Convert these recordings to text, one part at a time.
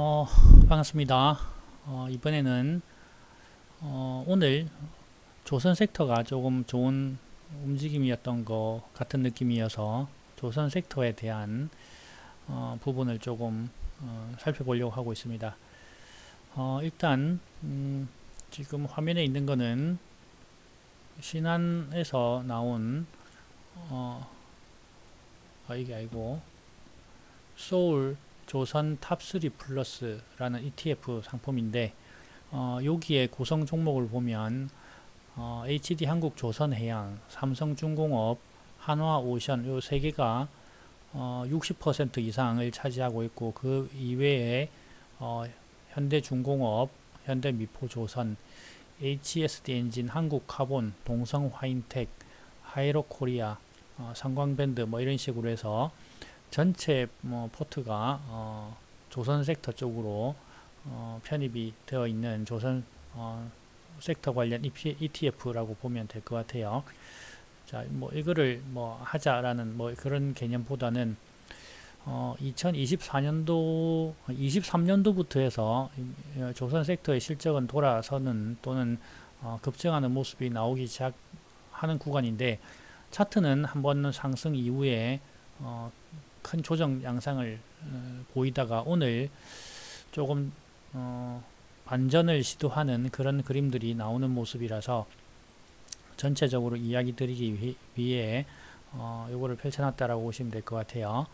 어, 반갑습니다. 어, 이번에는 어, 오늘 조선 섹터가 조금 좋은 움직임이었던 것 같은 느낌이어서 조선 섹터에 대한 어, 부분을 조금 어, 살펴보려고 하고 있습니다. 어, 일단 음, 지금 화면에 있는 거는 신한에서 나온 어, 아, 이게 아니고 소울 조선 탑3 플러스라는 ETF 상품인데 어, 여기에 구성 종목을 보면 어, HD 한국 조선해양, 삼성중공업, 한화오션 요 세 개가 어, 60% 이상을 차지하고 있고 그 이외에 어, 현대중공업, 현대미포조선, HSD 엔진, 한국카본, 동성화인텍, 하이로코리아, 어, 상광밴드 뭐 이런 식으로 해서 전체 뭐 포트가 어, 조선 섹터 쪽으로 어, 편입이 되어 있는 조선 어, 섹터 관련 ETF라고 보면 될 것 같아요. 자, 뭐 이거를 뭐 하자라는 뭐 그런 개념보다는 어, 2024년도 23년도부터 해서 조선 섹터의 실적은 돌아서는 또는 어, 급증하는 모습이 나오기 시작하는 구간인데 차트는 한 번 상승 이후에 어, 큰 조정 양상을 어, 보이다가 오늘 조금 어, 반전을 시도하는 그런 그림들이 나오는 모습이라서 전체적으로 이야기 드리기 위 해 어, 이거를 펼쳐놨다라고 보시면 될 것 같아요.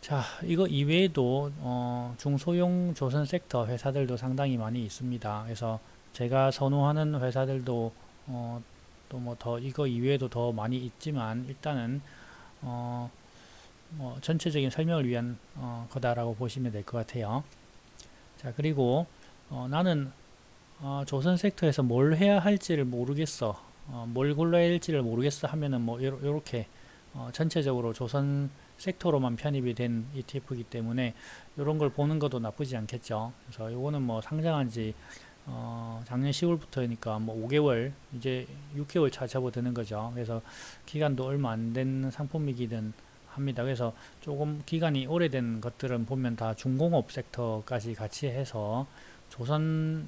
자, 이거 이외에도 어, 중소형 조선 섹터 회사들도 상당히 많이 있습니다. 그래서 제가 선호하는 회사들도 어, 또뭐 더 이거 이외에도 더 많이 있지만 일단은 어, 뭐 전체적인 설명을 위한 어, 거다라고 보시면 될 것 같아요. 자 그리고 어, 나는 어, 조선 섹터에서 뭘 해야 할지를 모르겠어, 어, 뭘 골라야 할지를 모르겠어 하면은 뭐 이렇게 어, 전체적으로 조선 섹터로만 편입이 된 ETF이기 때문에 이런 걸 보는 것도 나쁘지 않겠죠. 그래서 이거는 뭐 상장한 지 어, 작년 10월부터니까 뭐 5개월 이제 6개월 차 접어드는 거죠. 그래서 기간도 얼마 안 된 상품이기는 합니다. 그래서 조금 기간이 오래된 것들은 보면 다 중공업 섹터까지 같이 해서 조선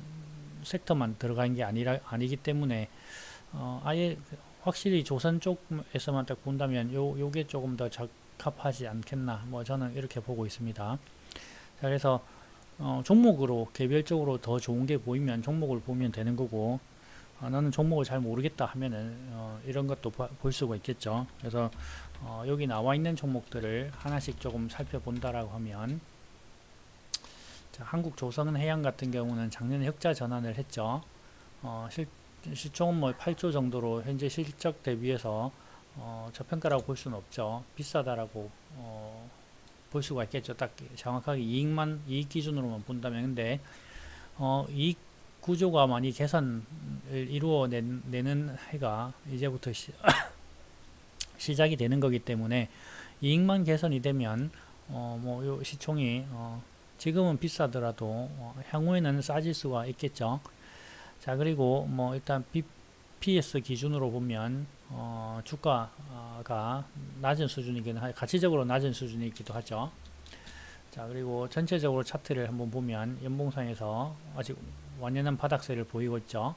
섹터만 들어간 게 아니라 아니기 때문에 어, 아예 확실히 조선 쪽에서만 딱 본다면 요 요게 조금 더 적합하지 않겠나 뭐 저는 이렇게 보고 있습니다. 자, 그래서 어, 종목으로 개별적으로 더 좋은 게 보이면 종목을 보면 되는 거고 아, 나는 종목을 잘 모르겠다 하면은 어, 이런 것도 봐, 볼 수가 있겠죠. 그래서 어, 여기 나와 있는 종목들을 하나씩 조금 살펴본다라고 하면 자, 한국 조선 해양 같은 경우는 작년에 흑자 전환을 했죠. 어, 실, 시총은 뭐 8조 정도로 현재 실적 대비해서 어, 저평가라고 볼 수는 없죠. 비싸다라고 어, 볼 수가 있겠죠. 딱 정확하게 이익만 이익 기준으로만 본다면 근데 어, 이익 구조가 많이 개선을 이루어내는 해가 이제부터 시, 시작이 되는 거기 때문에 이익만 개선이 되면 어, 뭐요 시총이 어, 지금은 비싸더라도 어, 향후에는 싸질 수가 있겠죠. 자 그리고 뭐 일단 BPS 기준으로 보면 어, 주가가 낮은 수준이긴 하 가치적으로 낮은 수준이기도 하죠. 자 그리고 전체적으로 차트를 한번 보면 연봉상에서 아직 완연한 바닥세를 보이고 있죠.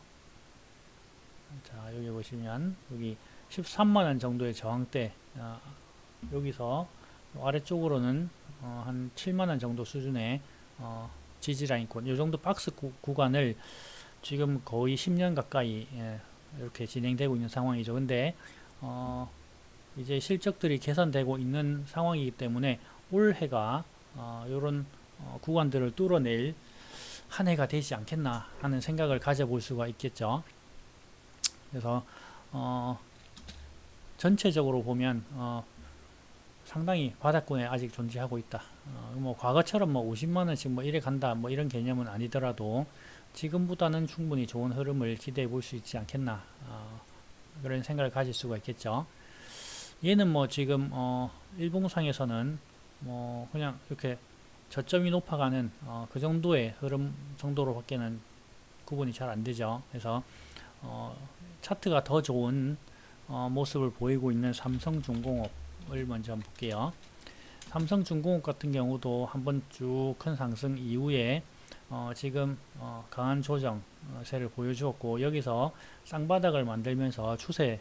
자 여기 보시면 여기 13만원 정도의 저항대 어, 여기서 아래쪽으로는 어, 한 7만원 정도 수준의 어, 지지라인권 이 정도 박스 구, 간을 지금 거의 10년 가까이 예, 이렇게 진행되고 있는 상황이죠. 근데 어, 이제 실적들이 개선되고 있는 상황이기 때문에 올해가 어, 이런 어, 구간들을 뚫어낼 한 해가 되지 않겠나 하는 생각을 가져볼 수가 있겠죠. 그래서 어, 전체적으로 보면 어, 상당히 바닥권에 아직 존재하고 있다. 어, 뭐 과거처럼 뭐 50만 원씩 뭐 이래 간다 뭐 이런 개념은 아니더라도 지금보다는 충분히 좋은 흐름을 기대해 볼 수 있지 않겠나 어, 그런 생각을 가질 수가 있겠죠. 얘는 뭐 지금 어, 일봉상에서는 뭐 그냥 이렇게 저점이 높아가는 어, 그 정도의 흐름 정도로밖에는 구분이 잘 안 되죠. 그래서 어, 차트가 더 좋은 어, 모습을 보이고 있는 삼성중공업을 먼저 한번 볼게요. 삼성중공업 같은 경우도 한번 쭉 큰 상승 이후에 어, 지금 어, 강한 조정세를 보여주었고 여기서 쌍바닥을 만들면서 추세를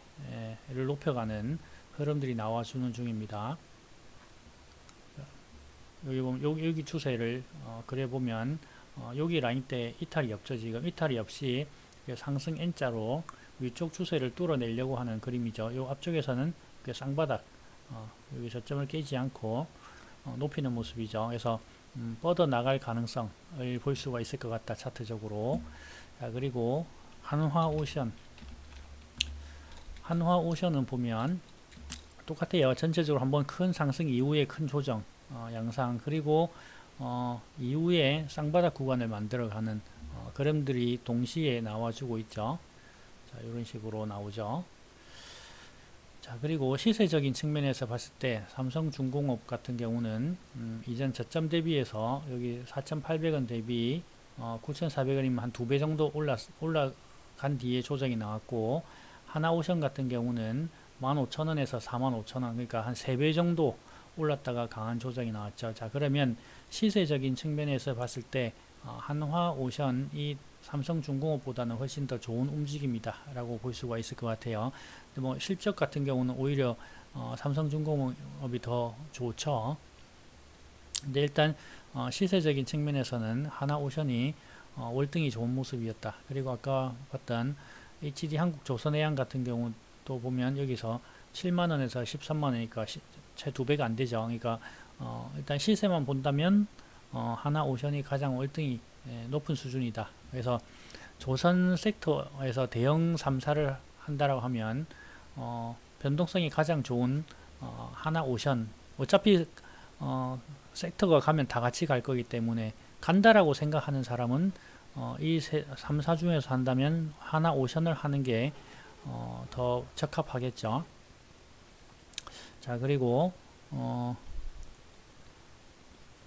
높여가는 흐름들이 나와주는 중입니다. 여기 보면 여기, 여기 추세를 어, 그래 보면 어, 여기 라인 때 이탈이 없죠 지금 이탈이 없이 상승 N자로 위쪽 추세를 뚫어내려고 하는 그림이죠. 요 앞쪽에서는 그 쌍바닥 어, 여기 저점을 깨지 않고 어, 높이는 모습이죠. 그래서 음, 뻗어 나갈 가능성을 볼 수가 있을 것 같다 차트적으로. 자 그리고 한화 오션 한화 오션은 보면 똑같아요. 전체적으로 한번 큰 상승 이후에 큰 조정 어, 양상 그리고 어, 이후에 쌍바닥 구간을 만들어가는 어, 그림들이 동시에 나와주고 있죠. 자, 이런 식으로 나오죠. 자, 그리고 시세적인 측면에서 봤을 때 삼성중공업 같은 경우는 음, 이전 저점 대비해서 여기 4,800원 대비 어, 9,400원이면 한 두 배 정도 올라 올라간 뒤에 조정이 나왔고 하나오션 같은 경우는 15,000원에서 45,000원 그러니까 한 세 배 정도 올랐다가 강한 조정이 나왔죠. 자, 그러면 시세적인 측면에서 봤을 때 어, 한화 오션이 삼성중공업보다는 훨씬 더 좋은 움직임이다 라고 볼 수가 있을 것 같아요. 근데 뭐 실적 같은 경우는 오히려 어, 삼성중공업이 더 좋죠. 근데 일단 어, 시세적인 측면에서는 하나오션이 어, 월등히 좋은 모습이었다. 그리고 아까 봤던 HD 한국조선해양 같은 경우도 보면 여기서 7만원에서 13만원이니까 채두 배가 안 되죠. 그러니까 어, 일단 시세만 본다면 어, 하나 오션이 가장 월등히 예, 높은 수준이다. 그래서 조선 섹터에서 대형 3사를 한다라고 하면 어, 변동성이 가장 좋은 어, 하나 오션 어차피 어, 섹터가 가면 다 같이 갈 거기 때문에 간다라고 생각하는 사람은 어, 이 3, 4 중에서 한다면 하나 오션을 하는 게더 어, 적합하겠죠. 자 그리고 어,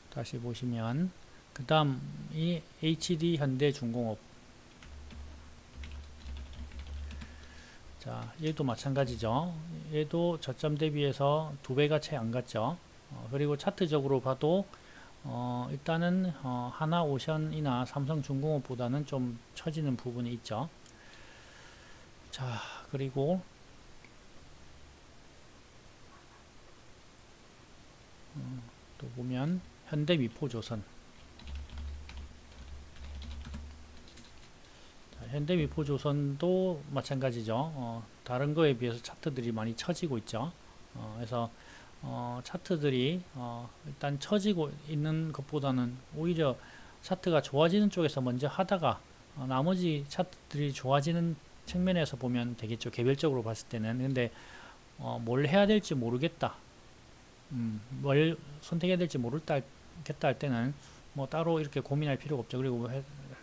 다시 보시면 그 다음 이 HD 현대중공업. 자 얘도 마찬가지죠. 얘도 저점 대비해서 두 배가 채 안 갔죠. 어, 그리고 차트적으로 봐도 어, 일단은 어, 하나오션이나 삼성중공업보다는 좀 처지는 부분이 있죠. 자 그리고 음, 또 보면 현대 미포조선 현대 미포조선도 마찬가지죠. 어, 다른 거에 비해서 차트들이 많이 처지고 있죠. 어, 그래서 어, 차트들이 어, 일단 처지고 있는 것보다는 오히려 차트가 좋아지는 쪽에서 먼저 하다가 어, 나머지 차트들이 좋아지는 측면에서 보면 되겠죠. 개별적으로 봤을 때는 근데 어, 뭘 해야 될지 모르겠다. 음, 뭘 선택해야 될지 모르겠다 할 때는 뭐 따로 이렇게 고민할 필요가 없죠. 그리고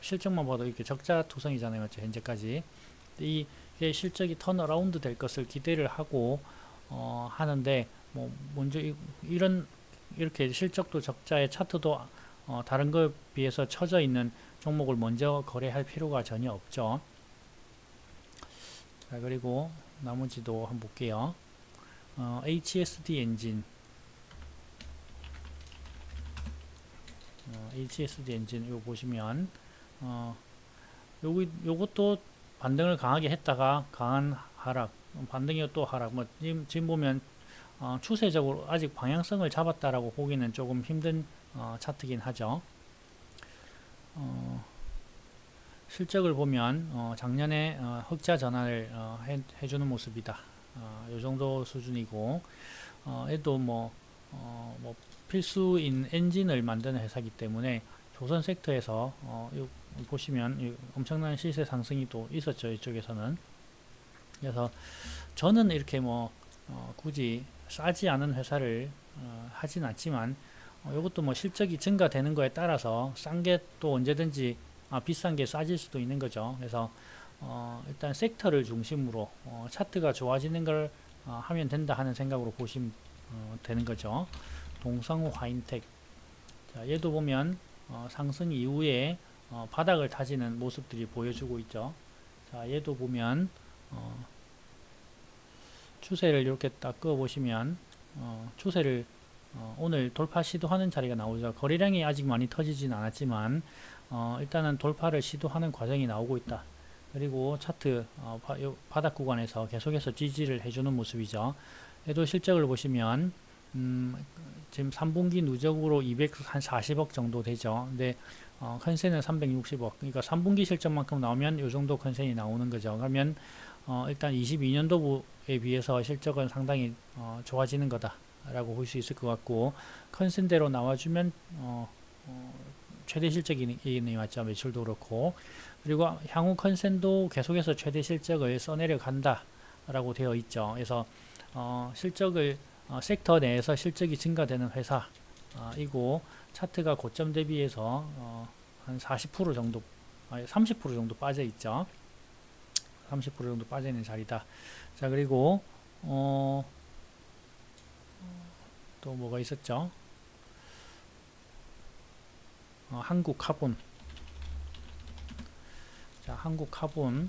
실적만 봐도 이렇게 적자 투성이잖아요. 맞죠? 현재까지. 이게 실적이 턴어라운드 될 것을 기대를 하고 어, 하는데 뭐 먼저 이, 런 이렇게 실적도 적자의 차트도 어, 다른 것에 비해서 처져 있는 종목을 먼저 거래할 필요가 전혀 없죠. 자 그리고 나머지도 한번 볼게요. 어, HSD 엔진 어, HSD 엔진 이거 보시면 어, 요기, 요것도 반등을 강하게 했다가 강한 하락, 반등이 또 하락. 뭐, 지금, 지금 보면, 어, 추세적으로 아직 방향성을 잡았다라고 보기는 조금 힘든, 어, 차트긴 하죠. 어, 실적을 보면, 어, 작년에, 어, 흑자 전환을, 어, 해, 해주는 모습이다. 어, 요 정도 수준이고, 어, 얘도 뭐, 어, 뭐, 필수인 엔진을 만드는 회사이기 때문에, 조선 섹터에서, 어, 보시면 엄청난 시세 상승이 또 있었죠 이쪽에서는. 그래서 저는 이렇게 뭐 어, 굳이 싸지 않은 회사를 어, 하진 않지만 어, 이것도 뭐 실적이 증가되는 거에 따라서 싼 게 또 언제든지 아, 비싼 게 싸질 수도 있는 거죠. 그래서 어, 일단 섹터를 중심으로 어, 차트가 좋아지는 걸 어, 하면 된다 하는 생각으로 보시면 되는 거죠 동성 화인텍 자, 얘도 보면 상승 이후에 어, 바닥을 다지는 모습들이 보여주고 있죠. 자, 얘도 보면 어, 추세를 이렇게 딱 그어 보시면 어, 추세를 어, 오늘 돌파 시도하는 자리가 나오죠. 거래량이 아직 많이 터지진 않았지만 어, 일단은 돌파를 시도하는 과정이 나오고 있다. 그리고 차트 어, 바, 요 바닥 구간에서 계속해서 지지를 해주는 모습이죠. 얘도 실적을 보시면 음, 지금 3분기 누적으로 240억 정도 되죠. 근데 어, 컨센은 360억. 그러니까 3분기 실적만큼 나오면 이 정도 컨센이 나오는 거죠. 그러면 어, 일단 22년도에 비해서 실적은 상당히 어, 좋아지는 거다라고 볼 수 있을 것 같고 컨센대로 나와주면 어, 어, 최대 실적이 맞죠. 매출도 그렇고 그리고 향후 컨센도 계속해서 최대 실적을 써내려 간다라고 되어 있죠. 그래서 어, 실적을 어, 섹터 내에서 실적이 증가되는 회사이고 차트가 고점 대비해서 어, 한40% 정도, 아니 30% 정도 빠져 있죠. 30% 정도 빠져 있는 자리다. 자 그리고 어, 또 뭐가 있었죠? 어, 한국 카본. 자 한국 카본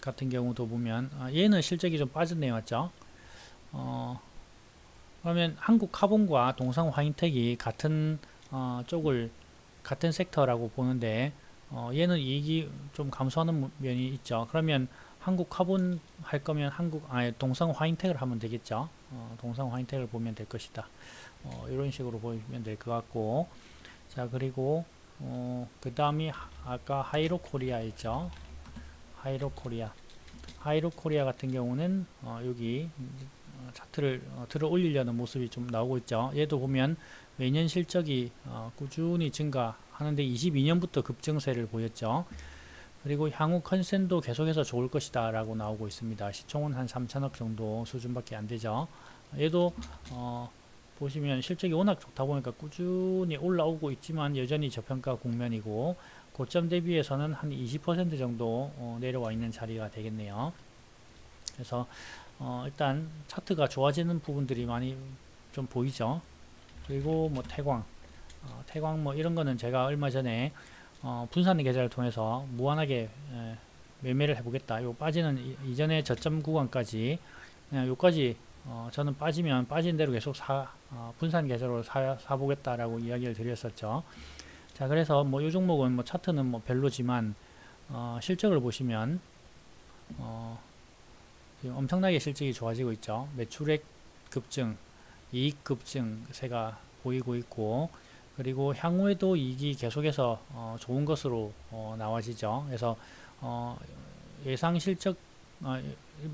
같은 경우도 보면 아, 얘는 실적이 좀 빠졌네요, 맞죠? 어, 그러면 한국 카본과 동상 화인텍이 같은 어, 쪽을 같은 섹터라고 보는데 어, 얘는 이익이 좀 감소하는 면이 있죠. 그러면 한국 카본 할 거면 한국 아예 동상 화인텍을 하면 되겠죠. 어, 동상 화인텍을 보면 될 것이다. 어, 이런 식으로 보면 될 것 같고 자 그리고 어, 그 다음이 아까 하이로 코리아 있죠. 하이로 코리아 하이로 코리아 같은 경우는 어, 여기 어, 차트를 어, 들어 올리려는 모습이 좀 나오고 있죠. 얘도 보면 매년 실적이 어, 꾸준히 증가하는데 22년부터 급증세를 보였죠. 그리고 향후 컨센도 계속해서 좋을 것이다 라고 나오고 있습니다. 시총은 한 3천억 정도 수준밖에 안 되죠. 얘도 어, 보시면 실적이 워낙 좋다 보니까 꾸준히 올라오고 있지만 여전히 저평가 국면이고 고점 대비해서는 한 20% 정도 어, 내려와 있는 자리가 되겠네요. 그래서 어, 일단 차트가 좋아지는 부분들이 많이 좀 보이죠. 그리고 뭐 태광, 어, 태광 뭐 이런 거는 제가 얼마 전에 어, 분산 계좌를 통해서 무한하게 에, 매매를 해보겠다. 요 빠지는 이, 이전에 저점 구간까지 그냥 요까지 어, 저는 빠지면 빠진 대로 계속 사 어, 분산 계좌로 사, 사보겠다라고 이야기를 드렸었죠. 자 그래서 뭐 요 종목은 뭐 차트는 뭐 별로지만 어, 실적을 보시면 어, 엄청나게 실적이 좋아지고 있죠. 매출액 급증, 이익 급증세가 보이고 있고 그리고 향후에도 이익이 계속해서 어, 좋은 것으로 어, 나와지죠. 그래서 어, 예상 실적 어,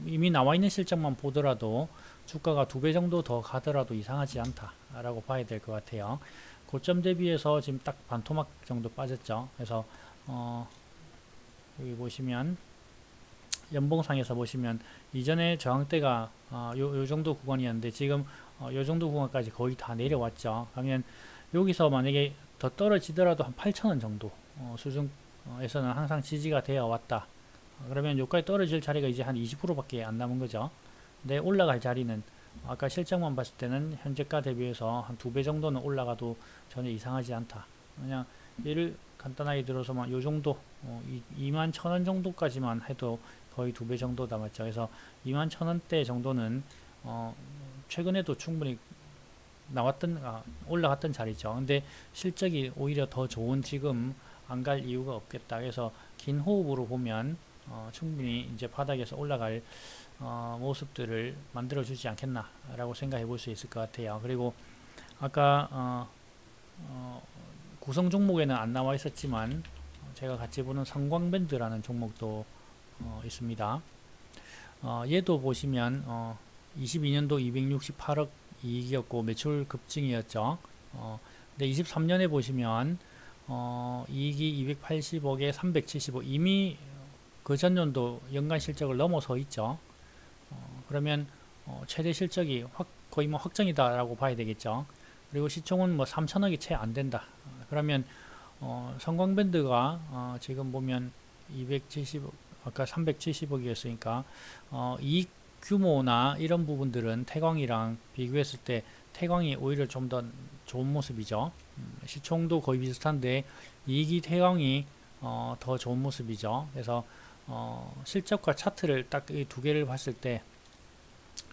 이미 나와 있는 실적만 보더라도 주가가 두 배 정도 더 가더라도 이상하지 않다라고 봐야 될 것 같아요. 고점 대비해서 지금 딱 반토막 정도 빠졌죠. 그래서 어, 여기 보시면 연봉상에서 보시면 이전에 저항대가 어, 요, 요 정도 구간이었는데 지금 어, 요 정도 구간까지 거의 다 내려왔죠. 그러면 여기서 만약에 더 떨어지더라도 한 8천원 정도 어, 수준에서는 항상 지지가 되어 왔다. 어, 그러면 여기까지 떨어질 자리가 이제 한 20%밖에 안 남은 거죠. 근데 올라갈 자리는 아까 실적만 봤을 때는 현재가 대비해서 한 두 배 정도는 올라가도 전혀 이상하지 않다. 그냥 예를 간단하게 들어서만 요 정도 어, 2만 천 원 정도까지만 해도 거의 두 배 정도 남았죠. 그래서 2만 천 원대 정도는 어, 최근에도 충분히 나왔던 아, 올라갔던 자리죠. 근데 실적이 오히려 더 좋은 지금 안 갈 이유가 없겠다. 그래서 긴 호흡으로 보면 어, 충분히 이제 바닥에서 올라갈 어, 모습들을 만들어 주지 않겠나라고 생각해 볼 수 있을 것 같아요. 그리고 아까 어, 어, 구성 종목에는 안 나와 있었지만 제가 같이 보는 성광밴드라는 종목도 어, 있습니다. 어, 얘도 보시면 어, 22년도 268억 이익이었고 매출 급증이었죠. 어, 근데 23년에 보시면 어, 이익이 280억에 375 이미 그 전년도 연간 실적을 넘어서 있죠. 어, 그러면 어, 최대 실적이 확, 거의 뭐 확정이다라고 봐야 되겠죠. 그리고 시총은 뭐 3천억이 채 안 된다. 그러면 어, 성광밴드가 어, 지금 보면 270 아까 370억이었으니까 어, 이익 규모나 이런 부분들은 태광이랑 비교했을 때 태광이 오히려 좀 더 좋은 모습이죠. 음, 시총도 거의 비슷한데 이익이 태광이 어, 더 좋은 모습이죠. 그래서 어, 실적과 차트를 딱 이 두 개를 봤을 때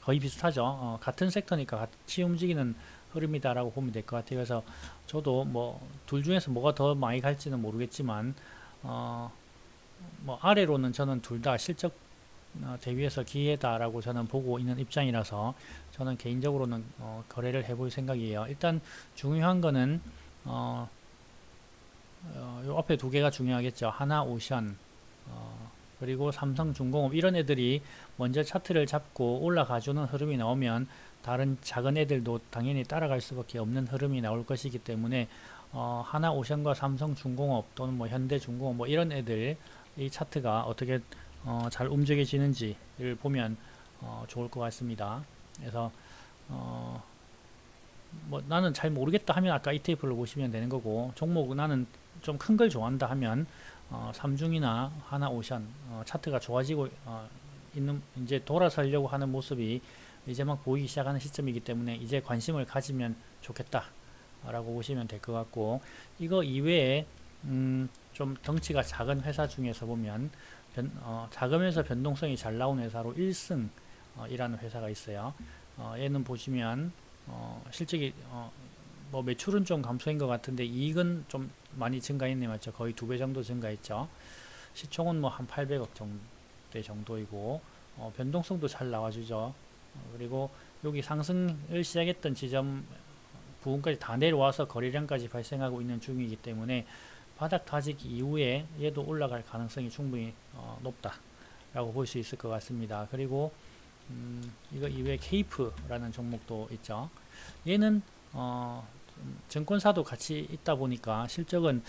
거의 비슷하죠. 어, 같은 섹터니까 같이 움직이는 흐름이다라고 보면 될 것 같아요. 그래서 저도 뭐 둘 중에서 뭐가 더 많이 갈지는 모르겠지만 어, 뭐 아래로는 저는 둘 다 실적 어, 대비해서 기회다라고 저는 보고 있는 입장이라서 저는 개인적으로는 어, 거래를 해볼 생각이에요. 일단 중요한 거는 어, 어, 요 앞에 두 개가 중요하겠죠. 하나 오션 어, 그리고 삼성중공업 이런 애들이 먼저 차트를 잡고 올라가주는 흐름이 나오면 다른 작은 애들도 당연히 따라갈 수밖에 없는 흐름이 나올 것이기 때문에 어, 하나 오션과 삼성중공업 또는 뭐 현대중공업 뭐 이런 애들 이 차트가 어떻게 어, 잘 움직여지는지를 보면 어, 좋을 것 같습니다. 그래서 어, 뭐 나는 잘 모르겠다 하면 아까 ETF를 보시면 되는 거고 종목 나는 좀 큰 걸 좋아한다 하면 어, 삼중이나 하나 오션 어, 차트가 좋아지고 어, 있는 이제 돌아서려고 하는 모습이 이제 막 보이기 시작하는 시점이기 때문에 이제 관심을 가지면 좋겠다 라고 보시면 될 것 같고 이거 이외에 음, 좀 덩치가 작은 회사 중에서 보면 변, 어, 작으면서 변동성이 잘 나오는 회사로 1승 어, 이라는 회사가 있어요. 어, 얘는 보시면 어, 실적이 어, 뭐 매출은 좀 감소한 것 같은데 이익은 좀 많이 증가했네 맞죠? 거의 두 배 정도 증가했죠. 시총은 뭐 한 800억 정도 정도이고 어, 변동성도 잘 나와주죠. 어, 그리고 여기 상승을 시작했던 지점 부분까지 다 내려와서 거래량까지 발생하고 있는 중이기 때문에 바닥 다지기 이후에 얘도 올라갈 가능성이 충분히 어, 높다 라고 볼 수 있을 것 같습니다. 그리고 음, 이거 이외에 케이프라는 종목도 있죠. 얘는 어, 좀 증권사도 같이 있다 보니까 실적은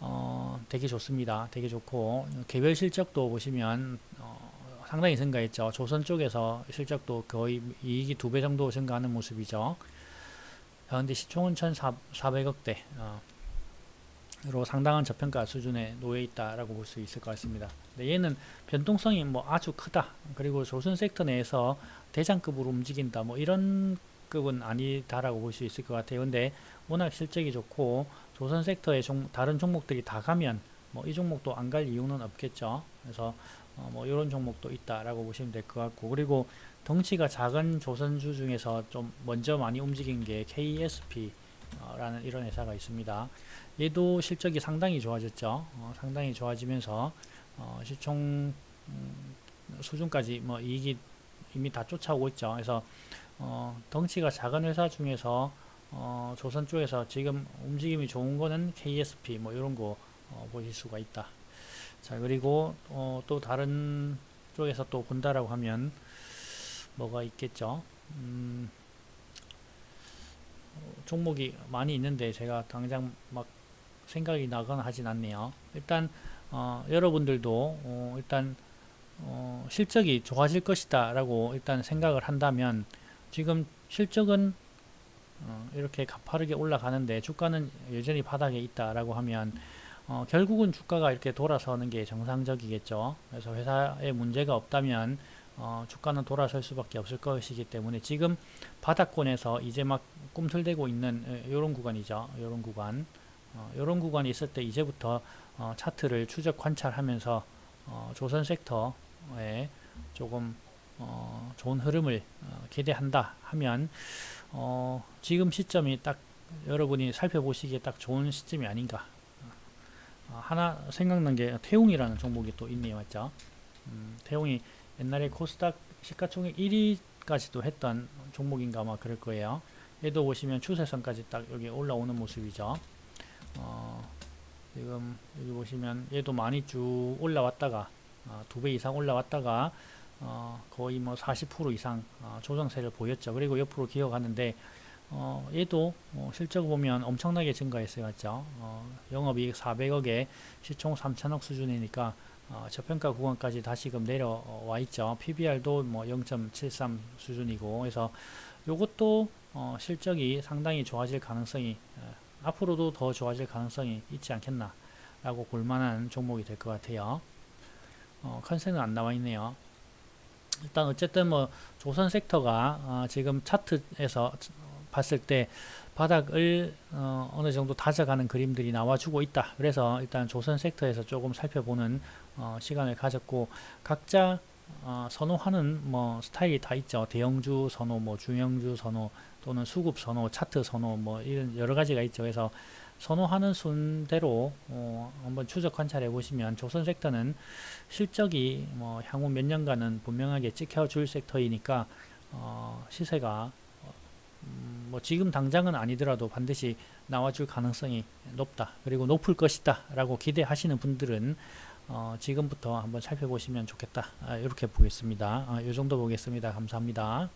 어, 되게 좋습니다. 되게 좋고 개별 실적도 보시면 어, 상당히 증가했죠. 조선 쪽에서 실적도 거의 이익이 두 배 정도 증가하는 모습이죠. 현재 시총은 1,400억대 어, 로 상당한 저평가 수준에 놓여 있다라고 볼 수 있을 것 같습니다. 근데 얘는 변동성이 뭐 아주 크다. 그리고 조선 섹터 내에서 대장급으로 움직인다. 뭐 이런 급은 아니다라고 볼 수 있을 것 같아요. 근데 워낙 실적이 좋고 조선 섹터의 종, 다른 종목들이 다 가면 뭐 이 종목도 안 갈 이유는 없겠죠. 그래서 어, 뭐 이런 종목도 있다라고 보시면 될 것 같고 그리고 덩치가 작은 조선주 중에서 좀 먼저 많이 움직인 게 KSP 어, 라는 이런 회사가 있습니다. 얘도 실적이 상당히 좋아졌죠. 어, 상당히 좋아지면서 어, 시총 음, 수준까지 뭐 이익이 이미 다 쫓아오고 있죠. 그래서 어, 덩치가 작은 회사 중에서 어, 조선 쪽에서 지금 움직임이 좋은 거는 KSP 뭐 이런 거 어, 보실 수가 있다. 자 그리고 어, 또 다른 쪽에서 또 본다라고 하면 뭐가 있겠죠. 음, 종목이 많이 있는데 제가 당장 막 생각이 나거나 하진 않네요. 일단 어, 여러분들도 어, 일단 어, 실적이 좋아질 것이다 라고 일단 생각을 한다면 지금 실적은 어, 이렇게 가파르게 올라가는데 주가는 여전히 바닥에 있다 라고 하면 어, 결국은 주가가 이렇게 돌아서는 게 정상적이겠죠. 그래서 회사에 문제가 없다면 어, 주가는 돌아설 수밖에 없을 것이기 때문에 지금 바닥권에서 이제 막 꿈틀대고 있는 이런 구간이죠. 이런 구간. 어, 이런 구간이 있을 때 이제부터 어, 차트를 추적 관찰하면서 어, 조선 섹터에 조금 어, 좋은 흐름을 어, 기대한다 하면 어, 지금 시점이 딱 여러분이 살펴보시기에 딱 좋은 시점이 아닌가. 어, 하나 생각난 게 태웅이라는 종목이 또 있네요, 맞죠? 음, 태웅이 옛날에 코스닥 시가총액 1위까지도 했던 종목인가 아마 그럴 거예요. 얘도 보시면 추세선까지 딱 여기 올라오는 모습이죠. 어, 지금 여기 보시면 얘도 많이 쭉 올라왔다가 어, 두배 이상 올라왔다가 어, 거의 뭐 40% 이상 어, 조정세를 보였죠. 그리고 옆으로 기어가는데 어, 얘도 어, 실적 보면 엄청나게 증가했어요. 맞죠? 어, 영업이익 400억에 시총 3천억 수준이니까 어, 저평가 구간까지 다시금 내려와 있죠. PBR도 뭐 0.73 수준이고 그래서 요것도 어, 실적이 상당히 좋아질 가능성이 에, 앞으로도 더 좋아질 가능성이 있지 않겠나 라고 볼만한 종목이 될 것 같아요. 어, 컨센은 안 나와 있네요. 일단 어쨌든 뭐 조선 섹터가 어, 지금 차트에서 봤을 때 바닥을 어, 느 정도 다져가는 그림들이 나와주고 있다. 그래서 일단 조선 섹터에서 조금 살펴보는 어, 시간을 가졌고 각자 어, 선호하는 뭐 스타일이 다 있죠. 대형주 선호, 뭐 중형주 선호 또는 수급 선호, 차트 선호 뭐 이런 여러 가지가 있죠. 그래서 선호하는 순대로 어, 한번 추적 관찰해 보시면 조선 섹터는 실적이 뭐 향후 몇 년간은 분명하게 찍혀줄 섹터이니까 어, 시세가 어, 음, 뭐 지금 당장은 아니더라도 반드시 나와줄 가능성이 높다. 그리고 높을 것이다. 라고 기대하시는 분들은 어, 지금부터 한번 살펴보시면 좋겠다. 아, 이렇게 보겠습니다. 아, 이 정도 보겠습니다. 감사합니다.